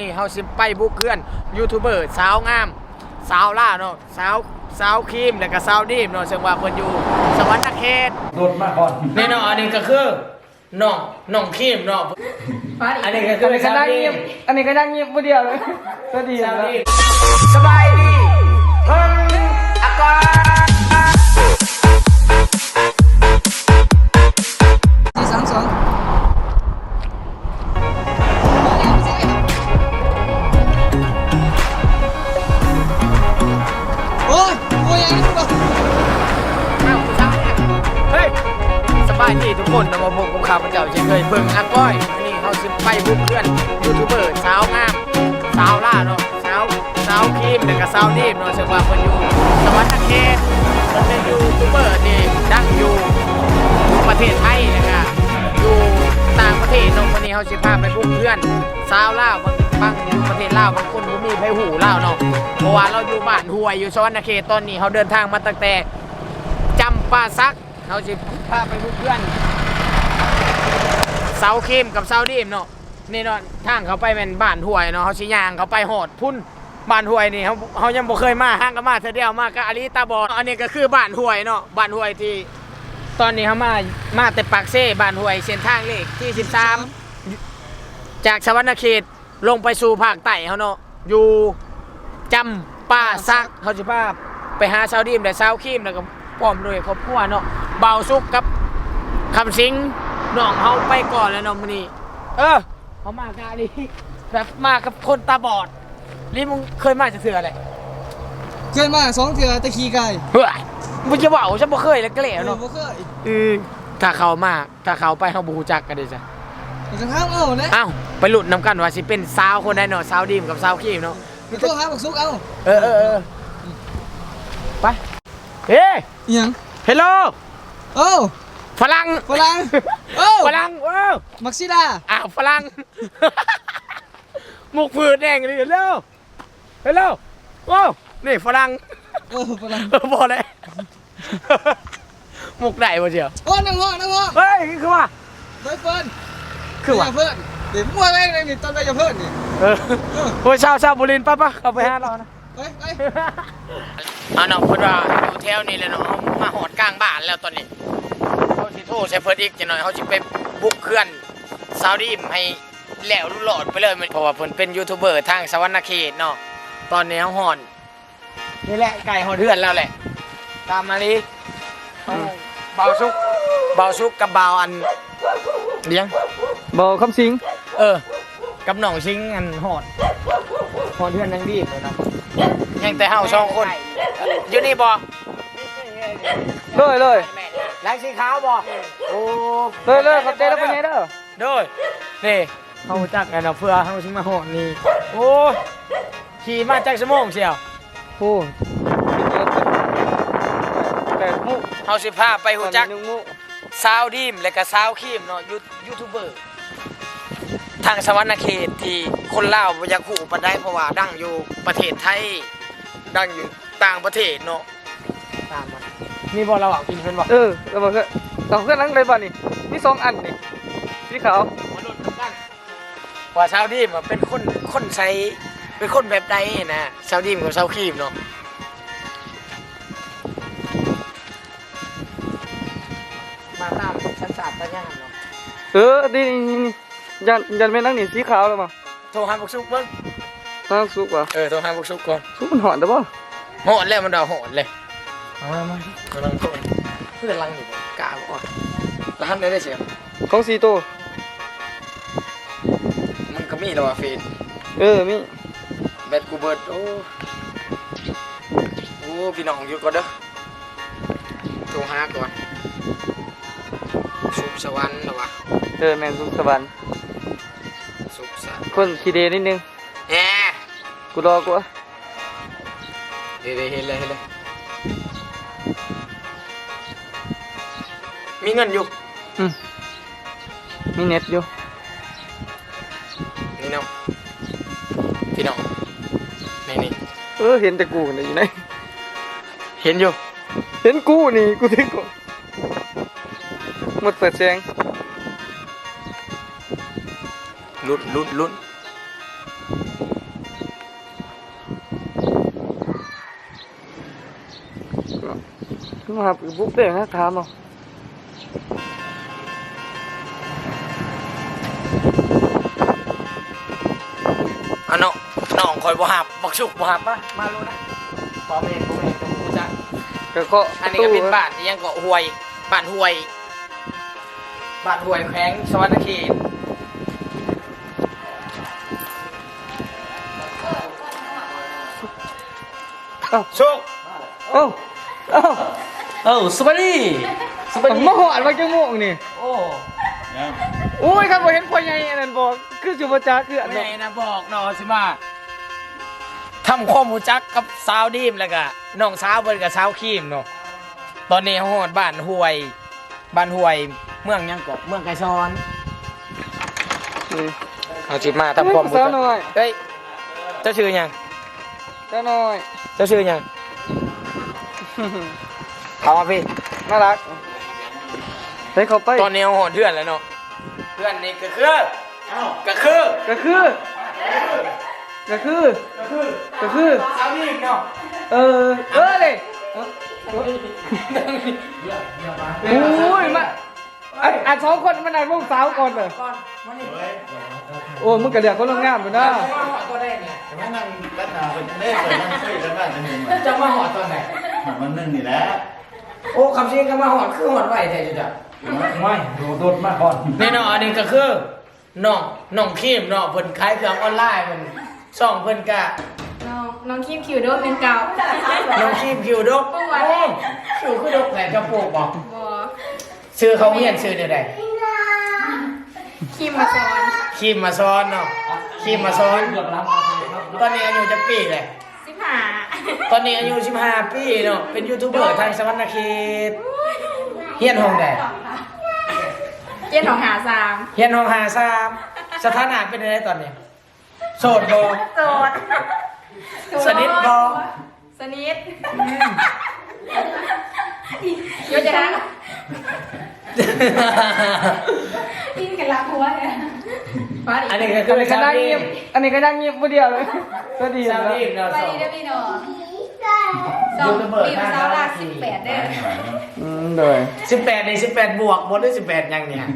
นี่เฮาสิไปบุกเพื่อนยูทูบเบอร์สาวงาม สาวล่าเนาะสาวสาวครีมแล้วก็สาวดีมเนาะซึ่งว่าเพิ่นอยู่สวรรค์เขตโดดมาก่อนนี่เนาะอันนี้ก็คือน้องน้องครีมเนาะอันนี้ก็คืออันนี้ก็สาวนั่งดีเงียมบอันนี้ก็นั่งเงียบผู้เดียวเลยก็ดีสาวแล้วดีมสบายดีเพิ่นอากาศ เฮ้ยสบายดีทุกคนนะมาพบกับข้าพเจ้าเช่นเคยเบิ่งอาก้อยอันนี้เฮาสิไปบุกเพื่อนยูทูบเบอร์สาวงามสาวล่าเนาะสาวสาวครีมแล้วก็สาวดีมเนาะซึ่งว่าเพิ่นอยู่สวรรค์เขตเพิ่นเป็นยูทูบเบอร์ที่ดังอยู่ประเทศไทยนะครับอยู่ต่างประเทศเนาะวันนี้เฮาสิพาไปบุกเพื่อนสาวลาวบาง บางอยู่ประเทศลาวบางคนบ่มีไผหูลาวเนาะเพราะว่าเราอยู่บ้านห้วยอยู่สวรรค์เขตตอนนี้เฮาเดินทางมาตั้งแต่จำปาซักเฮาสิพาไปบุกเพื่อนเสาครีมกับเสาดีมเนาะนี่เนาะทางเขาไปเป็นบ้านห้วยเนาะเขาสิย่างเขาไปหอดพุ่นบ้านห้วยนี่เขาเขายังบ่เคยมาห้างก็มาเธอเดียวมาก็อาลีตาบอดอันนี้ก็คือบ้านห้วยเนาะบ้านห้วยที่ตอนนี้เขามา มาแต่ปากเซ่บ้านห้วยเส้นทางเลขที่ 13 จากสวรรณเขต ลงไปสู่ภาคใต้เขาเนาะอยู่จำป่าซักเขาจะพาไปหาเสาดีมและเสาครีมแล้วก็พร้อมด้วยครอบครัวเนาะเบาสุกกับคำสิงน้องเขาไปก่อนแล้วน้องมันนี่เออเขามากาลีแบบมากับคนตาบอดนี่มึงเคยมาจากเสืออะไรเคยมาสองเถื่อตะขี้ไก่เฮ้ยมึงจะว่าฉันบ่เคยแล้วก็เหลวเออเนาะบ่เคยเออถ้าเขามาถ้าเขาไปเขาบูจักกันดิจ้ะ แต่กระทั่งเอาเนี่ยอ้าวไปหลุดน้ำกันว่าสิเป็นสาวคนใดเนาะสาวดีมกับสาวคีมเนาะมีตัวหาบักซุกเอาเออเออเออไปเฮ้ยเอียงเฮลโลโอ้ฝรั่งฝรั่งโอ้ฝรั่งเออมักซิดาอ้าวฝรั่งมุกผืดแดงเลยเร็วเฮลโลโอ้นี่ฝรั่งเออฝรั่งเออพอเลยมุกไหนวะเจียวโอ้นั่งห้อนั่งห้อเฮ้ยคือว่าเฮ้ยเพิ่น คือว่าเพื่อนเดี๋ยวมั่วไปเลยนี่ตอนไปกับเพื่อนนี่เออโอ้ยชาวชาวบุรีนป่ะป่ะเข้าไปหาเรานะไปไปเอาน้องเพิ่นว่าอยู่แถวนี้แหละเนาะเอามาหอดกลางบ้านแล้วตอนนี้เขาสิโทรใช้เพิ่นอีกจังหน่อยเขาสิไปบุกเคลื่อนซาวดีมให้แหล้วรู้หลอดไปเลยเพราะว่าเพิ่นเป็นยูทูบเบอร์ทางสวรรณเขตเนาะตอนนี้เขาหอนนี่แหละไก่หอดเทือนแล้วแหละ ตามมาลีเอาเบาซุกเบาซุกกับเบาอัน เลี้ยงบอกคำสิงเออ กับหน่องชิงอันหอดหอดเทือนนังดีเลยเนาะยังแต่เฮาสองคนอยู่นี่บ่เลยเลยล้างสีขาวบ่โอ้เลยเลยขอบใจแล้วเป็นไงเด้อโดยนี่เฮาจักกันเนาะเพื่อเฮาสิมาหอดนี่โอ้ยขี่มาจากชั่วโมงเชียวโอ้แต่มุเฮาสิพาไปหูจัก นึงมุซาวดีมและก็ซาวครีมเนาะยูยูทูบเบอร์ทางสวรรณเขตที่คนลาวบ่อยากฮู้ปานใดเพราะว่าดังอยู่ประเทศไทย ดังอยู่ต่างประเทศเนาะตามมานี่บ่เราอะกินเพิ่นบ่เออเราบอกว่าเราเพื่อนนั่งเลยบ่นี่มีสองอันนี่สีขาวมาลุ้นกันว่าซาวดีมอะเป็นคนคนใช้เป็นคนแบบใดนะซาวดีมกับซาวครีมเนาะ สตร์ปัญญาเนาะเออนี่นี่นี่ยันยันไม่นั่งนี่สีขาวแล้วมั้งโทรหาบุกซุกเบิ่งนั่งสุกว่ะเออโทรหาบุกซุกก่อนสุกมันหอนได้ป่ะโหดเลยมันดาวโหดเลยเอามามาดิกำลังโหดเพื่อนลังอยู่บ่กล้าบ่แล้วทำได้ได้เสียของสีโตมันก็มีแล้วว่าเฟซเออมีแบตกูเบิดโอ้โอ้พี่น้องอยู่ก่อนเด้อโทรหาก่อนสุ ขสวรรค์นะวะเออแมนสุกสวรรค์สุขสวรรค์คนขี้เดนิดนึงแหมกูรอกูอะเดี๋ยวๆเห็นเลยเห็นเลยมีเงินอยู่อืมมีเน็ตอยู่นี่น้องพี่น้องนี่นี่เออเห็นแต่กูนี่อยู่ไหนเห็นอยู่ เห็นกูนี่กูถึงกูห มืดเปิดเจงลุ้นลุ้นลุ้นมาหาปุ๊บเด้งนะถามเอาอันน้อน้องคอยบ่หับบักชุกบ่หับปะมาลุนนะบ่เมนบ่เมนกูจะก็อันนี้ก็เป็นบ้านยังก็ห่วยบ้านห่วย บ้านห้วยแข้งสวรรณเขตเอ้าชุกเอ้าเอ้าเอ้าสวัสดีสวัสดีมาหอดมาจังโมงนี่โอ้โอ้ยครับบ่เห็นพ่อใหญ่อันนั้นบอกคือสิบ่จักคืออันแม่นั้นนะบอกน้องสิมาทำความรู้จักกับสาวดีมแล้วก็น้องสาวเบิ่นกับสาวครีมเนาะตอนนี้เฮาฮอดบ้านห้วยบ้านห้วย เมืองหยังเกาะเมืองไกรซอนนี่เอาจิมาทำความรู้สาจัวกน้อยเฮ้ยเจ้าชื่อหยังสาวน้อยเจ้าชื่อหยังเอามาพี่ น่ารักไปเข้าไปตอนนี้เอาหอดเพื่อนแล้วเนาะเพื่อนนี่ก็คือก็คือก็คือก็คือก็คือสาวนี่เนาะเออเออเลยเออโอ้ยมา อันอันสองคนมันอันวงสาวก่อนเลยก่อนมานี่โอ้มึงกระเดียกคนลงงามอยู่นะจะมาหอดตัวได้เนี่ยแต่ว่านั่งรัดหนาเป็นเล่นเลยนั่งคุยกันบ้านจะหนึ่งจะมาหอดตอนไหนมันหนึ่งนี่แหละโอ้คำชี้ก็มาหอดคือหอดไหวแท้จุจ้ะไม่โดดมาก่อนนี่เนาะอันนี้ก็คือน้องน้องคีมเนาะเพิ่นขายเครื่องออนไลน์เพิ่นช่องเพิ่นกะน้องน้องคิมคิวโดบเป็นเก่าน้องคีมคิวดกเมื่อวานโอ้คิวคือดกแหละกระโปรงบอก บอชื่อเขาเฮียนชื่อเดียวใดคิมมาสอนคีมมาซ้อนเนาะคีมมาซ้อนตอนนี้อายุจะปีเลยสิบหาตอนนี้อายุ15ปีเนาะเป็นยูทูบเบอร์ทางสวรรณเขตเฮียนห้องใดเจ็ดของหาสามเฮียนห้องหาสามสถานะเป็นยังไงตอนนี้ โสดบ่โสดสนิทบ่สนิทโยจะนะ อินกันละหัวเนี่ยอันนี้ก็อัคืนอนี้ก็สาวนั่งดีเงียบอันนี้ก็นั่งเงียบผู้เดียวเลยก็ดีสาวนะดีเนาะไปสองดีเด้อพี่น้องสองปีมสาวลาสิบแปดเด้ออืมเลยสิบแปดในสิบแปดบวกบนด้วยสิบแปดยังเนี่ย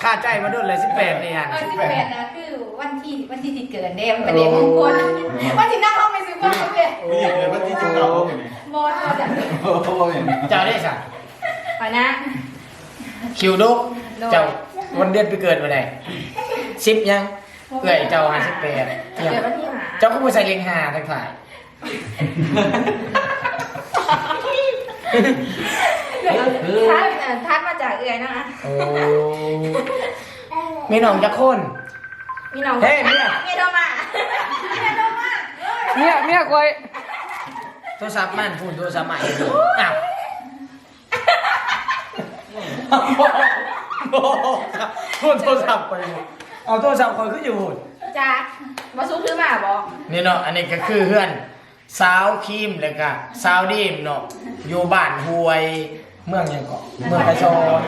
ค่าใจมาด้วยเลยสิบแปดเนี่ยเออสิบแปดนะคือวันที่วันที่ติดเกิดเด้มันเป็นเด็กมงคลวันที่นั่งห้องไปซื้อของเด้ไม่ยิงเลยว่าที่จิ้งเก่าเนี่ยบอสมาจากโอ้โหเนี่ยเจ้าได้สั่ง ไปนะ คิวดุกเจ้าวันเดือนไปเกิดวันไหนสิบยังเอื่อยเจ้าหาสิบแปดเกิดวันที่หาเจ้าก็ไปใส่เลงหาทั้งถ่ายทัดทัดมาจากเอื่อยนะคะโอ้มีน้องจะคน มีน้องเฮ้ยเมีย เมียโทรมาเมียโทรมาเนี่ยเนี่ยคอยโทรศัพท์มันพูดโทรศัพท์ใหม่อ้าว พูดโทรศัพท์ไปเอาโทรศัพท์คนขึ้นอยู่พูดจ้าบอสู้คือมาบอกนี่เนาะอันนี้ก็คือเพื่อนสาวครีมแล้วก็สาวดีมเนาะอยู่บ้านห้วย เมืองหยังเกาะเมืองไกรซอน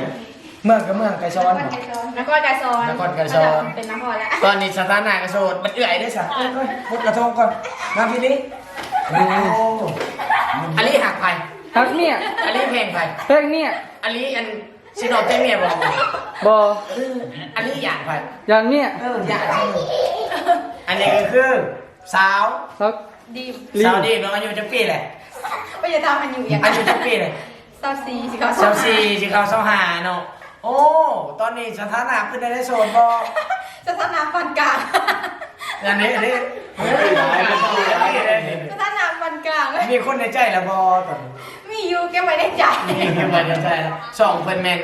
เมืองก็เมืองไกรซอนเนาะ นครไกรซอนนครไกรซอน เป็นนครแล้วตอนนี้สถานะกระโสดมันเอื่อยได้สักเอ้ยเอ้ยพุดกระทงก่อนมาพี่นี้โอ้อันนี้หักไปทักเนี่ยอันนี้เพลงไป เพลงเนี่ยอันนี้อัน ชิโนเตเมียบอกบอเอออันนี้อยากไปอย่างเนี่ยเอออยากใช่ไหมอันนี้ก็คือสาวทักดีมลิงสาวดีน้องอายุจะปีเลยไม่จะทำมันอยู่อย่างอายุจะปีเลยซาซีสิเขาสาวสี่สิเขาสาวหาเนาะโอ้ ตอนนี้สถานะคือได้โสดบอสถานะปันกลาง อันนี้อันนี้เฮ้ยสถานะปันกลางมีคนในใจแล้วบอตอนนี้มีอยู่แกไม่ได้ใจนี่คือมันจะใช่สองเป็นแมน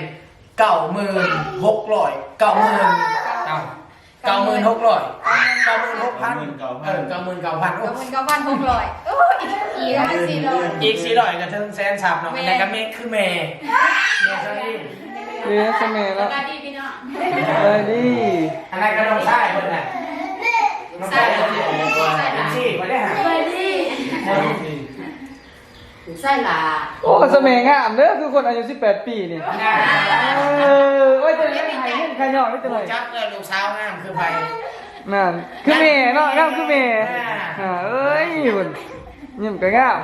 เก้าหมื่นหกร้อยเก้าหมื่นเก้าเก้าหมื่นหกร้อยเก้าหมื่นหกพันเออเก้าหมื่นเก้าพันก็มันก็บ้านหกร้อยโอ้ยอีกแล้วสี่ร้อยอีกสี่ร้อยก็ถึงแสนสามเนาะอันนั้นก็เมฆคือเมย์เมย์เท่านี้เรียนเสน่แล้วสวัสดีพี่น้อง เลยดิอันนั้นก็ต้องใช่คนน่ะ ต้องใช่คนที่สี่คนได้หาสวัสดีใช่ล่ะโอ้เสน่ห์งามเด้อคือคนอายุ 18 ปีนี่เออโอ้ยตัวนี้ไม่หายเงินใครหน่อยไม่ตัวไหนจักเลยลูกสาวงามคือไปนั่นคือเมย์เนาะงามคือเมย์อ่าเอ้ยหุ่นยิ้มก็งาม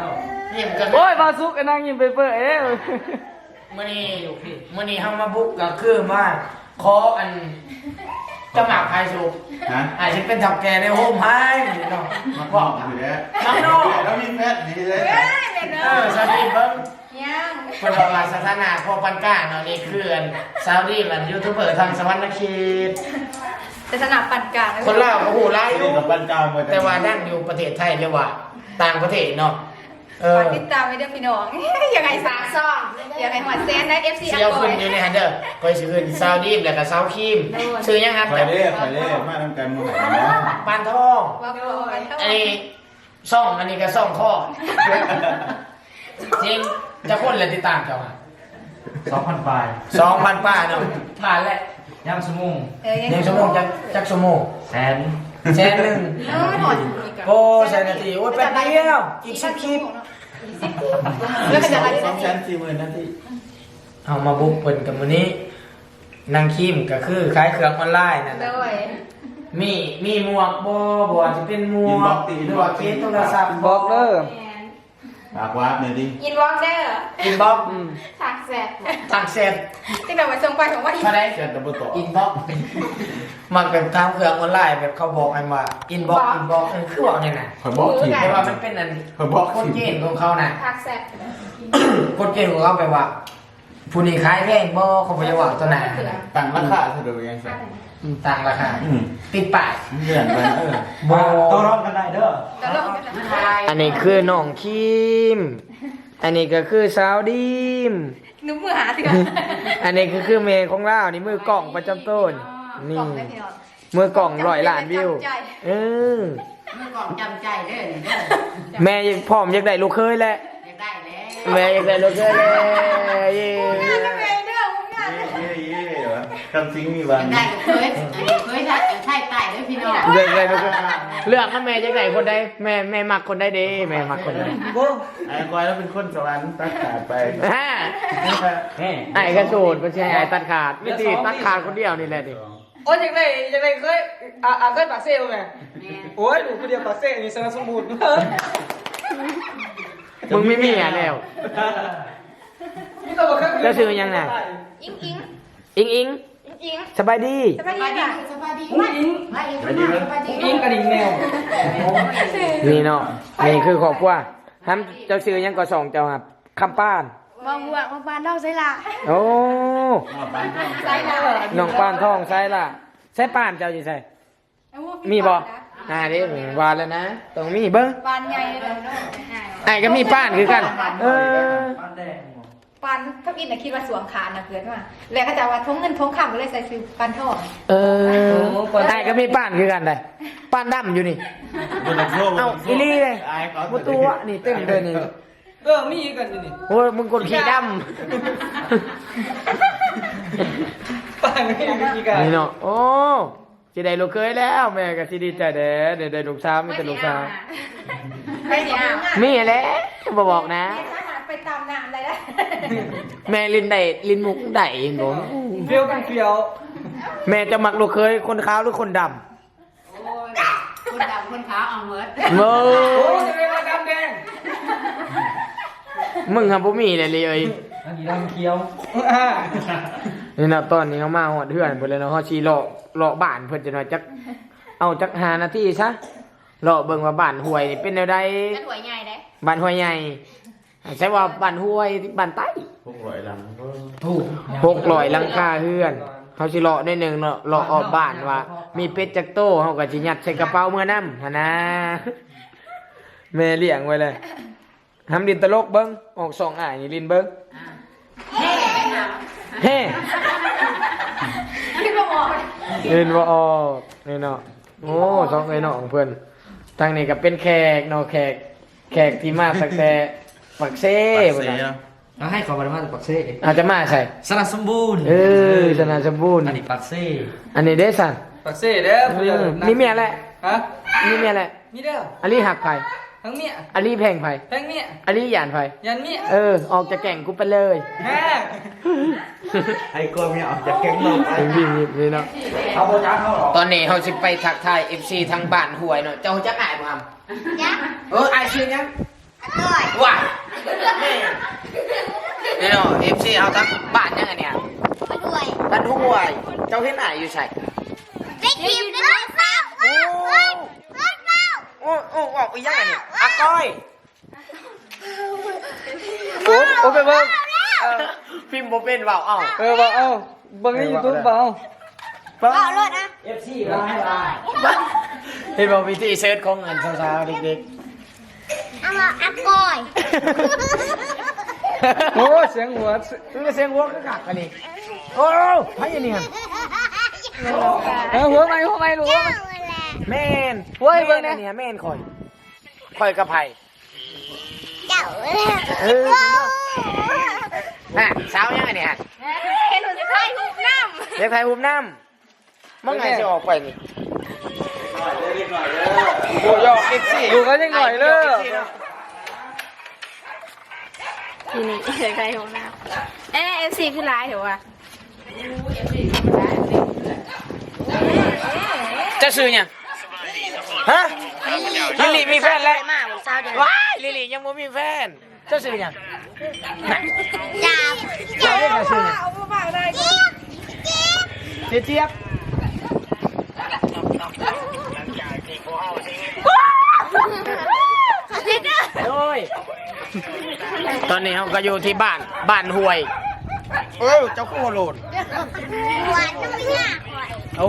ยิ้มกันโอ้ยมาซุกไอ้นางยิ้มไปเปื่อยเอ้ยมื่อนี้อยู่พี่มื่อนี้เฮามาบุกก็คือว่าขออัน จะหมากไพสุกฮะอาจจะเป็นถับแกในโฮมให้เนาะมาบบออกกอยู่แล้วน้องโน่แล้วมีแพทย์ดีเลยเฮ้ยเป็นเนเออะอสวัสดีเบิ้งยังเพิ่นบอกว่าสถานะพ่อปันก้าเนาะนี่คืออันซาวดี้มันยูทูบเบอร์ทางสวรรค์เขตแต่สนับปันกลางคนลาวก็ฮู้หลายอนี่ยู่ กับบ้านกลางหมดแต่ว่าดั้งอยู่ประเทศไทยหรือว่า ต่างประเทศเนาะเออ ฝากติดตามไว้ด้วยพี่น้อง ยังไงสามซ่องยังไงหัวเซนนะ FC เสียวขึ้นอยู่ในฮันเดอร์คอยสิขึ้นซาวดี้แล้วก็ซาวครีมชื่อยังครับไปเล่ไปเล่มาทำการมือหาเนาะปานทองว่าพอกันเท่าอันนี้ซ่องอันนี้ก็ซ่องข้อจริงจะคนเลยติดตามเจ้าสองพันปลายสองพันป้าเนาะผ่านแล้วย่างสมุงเออหนึ่งชั่วโมงจักจักชั่วโมงแสน แสนหนึ่งเออหอดอีกอะโอ้แสนนาทีโอ้ยแป๊บเดียวอีกสิบคลิปแล้วก็จะอะไรสองนะแสนสี่หมื่นนาทีเอามาบุกเปิดกับมื้อนี้นางคิมก็คือขายเครื่องออนไลน์นั่นโดน่ะยมีมีหมวกบ่บ่ว่าจะเป็นหมวกหรือว่าเคสโทรศัพท์บอกเด้อปากวาร์ปหน่อยดิยินวอล์กเดอร์อินบ็อกอืมฉากแสบทักเสร็จที่แบบว่าส่งไปของว่าอีก เท่าไหร่แค่ตะบุตรอินบ็อก มันเป็นทางเครื่องออนไลน์แบบเขาบอกอันว่าอินบ็อกอินบ็อกคือว่าเนี่ยนะขอบอกทีแต่ว่ามันเป็นอันขอบอกกฎทีเกณฑ์ของเขานะฉากแสบกฎเกณฑ์ของเขาแบบว่า ผู้นี้ขายแพงบ่เขาบ่จะว่าตัวไหนต่างราคาเท่าเดิมยังไงต่างราคาอืมติดป้ายเลื่อนไปเออบ่ตัวร้องกันได้เด้อแล้วลงกันนะอันนี้คือน้องคิม อันนี้ก็คือสาวดีมนุ่มมือหาสิคะอันนี้ก็คือเมย์ของเรานี่มือกล่องประจำต้น นี่มือกล่องร้อยล้านวิวเออ เมื่อก่อนจำใจเด้อนี่เด้อแม่ยังพร้อมอยากได้ลูกเคยแหละ อยากได้แล้วแม่อยากได้ลูกเคยแล้วเย้ทำไมเด้อมึงงานเย่เย่เย่วะคำซิงมีวัอนยากได้ก็เคยอันนี้เคยถ้าใช่ใต้เด้อพี่น้องอยากได้ลูกเคยเลือกให้แม่อยากได้คนใดแม่แม่มักคนใดเด้แม่มักคนใดไอ้กอยแล้วเป็นคนสวรรค์ตัดขาดไปฮ่าแม่ไอ้กระโดดมันใช่ไอ้ตัดขาดไม่ตีตัดขาดคนเดียวนี่แหละดิโอ้ ยจังไดจังไดเคยอ่าอ่าเคยปากเซ่บ่แม่แม่โอ้ยลูกคนเดียวปากเซ่นี่สนับสนุนเออมึงไม่มีอะแล้วนี่ตัวบ่เคยแล้วชื่อยังน่ะอิงอิงอิงอิงอิงอิงสบายดีสบายสบายดีดีค่ะสบายดีอุ้ยอิงมาอีกมาสบายดีอิงกระดิ่งแมวนี่เนาะนี่คือครอบครัวทำเจ้าซื้อยังก็ส่งเจ้าครับคำป้าน มองบวกมองบานเล่าใส่ละโอ้ใส่ละน้องป้านทองใช่ล่ะใช่ป้านเจ้าอยู่ใช่มีบ่อ่าดิวานแล้วนะต้องมีเบิ้งปานใหญ่เลยไอ้ก็มีป้านคือกัน เออบ้านแดงปานทับอินน่ะคิดว่าสวมขานะเพื่อนว่าแล้วก็จะว่าทงเงินทงคำก็เลยใส่ซื้อปานทองเออไอ้ก็มีป้านคือกันเลยป้านดำอยู่นี่ เอ้าอีลี่เลยไอ้เขาประตูอะนี่เต็มเลยนี่ เออมีอีกกันอยู่นี่โอ้ยมึงกดขี้ดปากนี่อีกกันำนี่เนาะโอ้สิได้ลูกเคยแล้ว แม่ก็สิดีใจเด้อเดี๋ยวได้ลูกสาวมีแต่ลูกสาวไปเนี่ยมีแหล้วบ่บอกนะสามารถไปตามน้ำได้แล้วแม่ลินได้ลินมุกได้เห็นบ่เฟี้ยวกันเฟี้ยวแม่จะมักลูกเคยคนขาวหรือคนดโอ้ยคนดำคนขาวเอาเมิดำเมื่โอ้อยจะเป็นมาดำแดง มึงทำบ่มีเลยเลยเอ้ยอันนี้ดำเขียวอ่านี่นะตอนนี้เขามาหอดเฮือนเพิ่นเลยเนาะเขาชี้เลาะเลาะบ้านเพิ่นจะหน่อยจัก เอาจักหานาทีซะเลาะเบิ่งว่าบ้านห้วยนี่เป็นแนวใดกันหัวใหญ่ได้บ้านห้วยใหญ่ใช่ว่าบ้านห้วยบ้านใต้พวกร้อยหลังก็ถูกหกร้อยหลังคาเฮือนเขาสิเลาะได้หนึ่งเนาะเลาะออกบ้านว่า มีเป็ดจักโตเฮาก็สิยัดใส่กระเป๋าเมื่อนํหั่นนะแม่เลี้ยงไว้เลย ทำดินตลกเบิ่งออกสองอ้ายนี่ลินเบิ่งเฮ้ไปหาเฮ้พี่ก็มองลินบ่ออกนี่เนาะโอ้สองไอ้น้องเพิ่นทางนี้ก็เป็นแขกเนาะแขก แขกที่มาตั้งแต่ปักเซ่เสีพุ่นยน่ะแล้วให้ขอบารมาจากปักเซ่อาจจะมาใส่สนับสมบูรณ์เออชนะสมบูรณ์อันนี้ปักเซ่อันนี้เด้สันปากเซ่เด้อผู้เดียวมีเมียแหละฮะมีเมียแหละมีเด้ออันนี้หักไผ ทั้งเมียอันนี้แพงไผทั้งเมียอันนี้หยานไผยันเมียเออ ออกจากแก่งกูไปเลยแฮ่ไอ้กลัวมีออกจากแก๊งเราไปถึงวิ่งนี่เนาะเอาโบจ้าเขาหรอตอนนี้เขาสิไปทักทาย FC ทางบ้านหวยเนาะเจ้าจักอายบ่ครับยักษ์เอออายชื่อยังไอ้ว้ายนี่นี่เนาะ FC เอาทั้งบ้านยังไงเนี่ยมาด้วยบ้านห้วยเจ้าเห็นหน้าอยู่ใส่ได้ทีมรถเฝ้าว้าวว้าวรถเฝ้า โอ้โอ้ออกอีกยังไงเนี่ยอาก้อย โอ้โอ้ไปเบิ่งเออ พิมพ์ บ่เป็นเปล่าเอ้าเออว่าเอ้าเบิ่งใน YouTube เปล่าเปล่าเอารถนะ FC ร้ายลายเห็นบอกวิธีเซิร์ชของเงินสาวๆเด็กเอามาอักก้อย โอ้เสียงหัวๆคือเสียงหัวก็กักกันนี่โอ้พายเนี่ยเออหัวไม่หัวไม่รู้ว่ามันแม่นเว้ยเบิ่งเนี่ยแม่เนี่ยแม่นคอยคอยกับไผ่เจ้าเออ ฮะสาวยังไงเนี่ยฮะเห็นหนูจะถ่ายรูปน้ำเด็กไทยหุบน้ำมึงไงจะออกไปนี่โอ้ยอกเอ็กซี่อยู่กันยังหน่อยเลยทีนี้เด็กใครของน้ำเอ๊ะเอฟซีคือร้ายเหรอวะจะซื้อยังฮะลิลี่มีแฟนแล้วมาวันเสาร์เดือนว้ายลิลี่ยังไม่มีแฟน เจะซื้อยังน่ะจับเจ้าเรียกจะซื้อยังเอาเบาๆได้เจี๊ยบเจี๊ยบเจ๊เจี๊ยบโอ้ยตอนนี้เราก็อยู่ที่บ้านบ้านห้วย เออเจ้าคู่โหลดหวานต้องไม่ยากหวานโอ้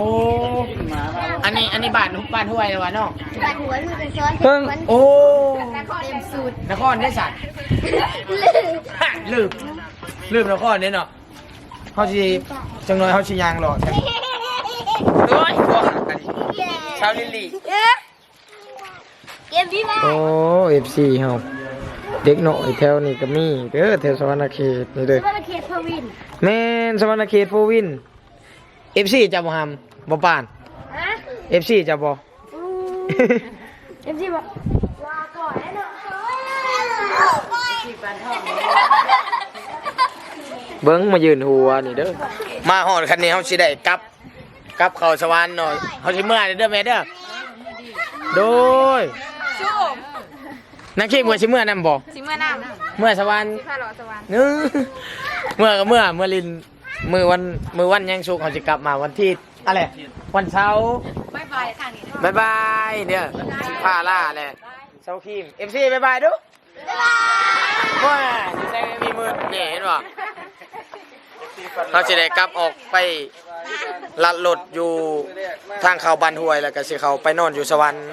อันนี้อันนี้บ้านบ้านห้วยเลยวะเนาะหวานหัวลูกเป็นซ้อนเพิ่งโอ้ เต็มสูตรนครได้สัตว์ ลืมลืมนครเนี่ยเนาะเขาชีจังน้อยเขาชียางหล่อใช่โอ้ยตัวหักกันดิชาวลิลลี่เกมพี่มาโอ้เอฟซีเฮาเด็กหน่อยแถวนี้ก็มีเด้อแถวสวรรณเขตนี่เด้อว่าเขตพวินแม่นสวรรณเขตโฟวินเอฟซีจะบ่ฮัมบ่ปานฮะเอฟซีจะบ่เอ็มจีบอกลาก่อนแล้วเนาะเบิ้งมายืนหัวนี่เด้อมาหอดคันนี้เฮาสิได้กลับกลับเข้าสวรรค์หน่อยเฮาสิเมื่อเด้อแม่เด้อโดยชูมนักขี้มือสิเมื่อนำบ่สิเมื่อน้ำเมื่อสวรรค์ข้าหล่อสวรรค์นึเมื่อก็เมื่อเมื่อลินมือวันมือวันยังสุกเขาจะกลับมาวันที่อะไรวันเสาร์บายบายทางนี้บายบายเนี่ยสิพาล่าแหละเสาร์คีมเอฟซีบายบายดู ว้าใจมีมือนี่เห็นป่ะเขาจะได้กลับออกไปลัดรถอยู่ทางเขาบันห้วยแล้วก็สิเขาไปนอนอยู่สวรรค์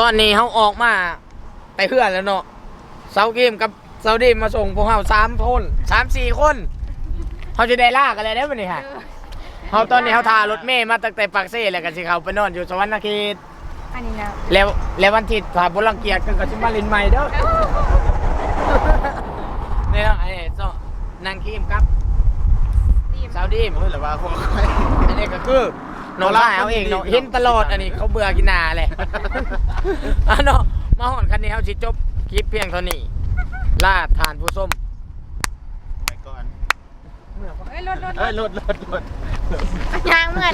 ตอนนี้เขาออกมาไปเพื่อนแล้วเนาะเซาเกมกับเซาดีมมาส่งพวกเขาสามคนสามสี่คนเขาจะได้ลากันเลยได้ไหมนี่ฮะเขาตอนนี้เขาทารถเมย์มาตั้งแต่ปากเซ่แล้วกันสิเขาไปนอนอยู่สวรรค์เขต อันนี้นะแล้วแล้ววันที่ผ่าบุรังเกียจกันก็ชิมาลินใหม่เด้อเนี่ยเนาะไอ้โซนางคีมครับสาวดีมเฮ้ยหรือว่าพวกอันนี้ก็คือน้องชายเอาเองเนาะเห็นตลอดอันนี้เขาเบื่อกินนาเลยอะเนาะมาหอนคันนี้เขาสิจบคลิปเพียงเท่านี้ล่าทานผู้ส้มเฮ้ยรถรถเอ้ยรถรถรถ ยางเมื่อ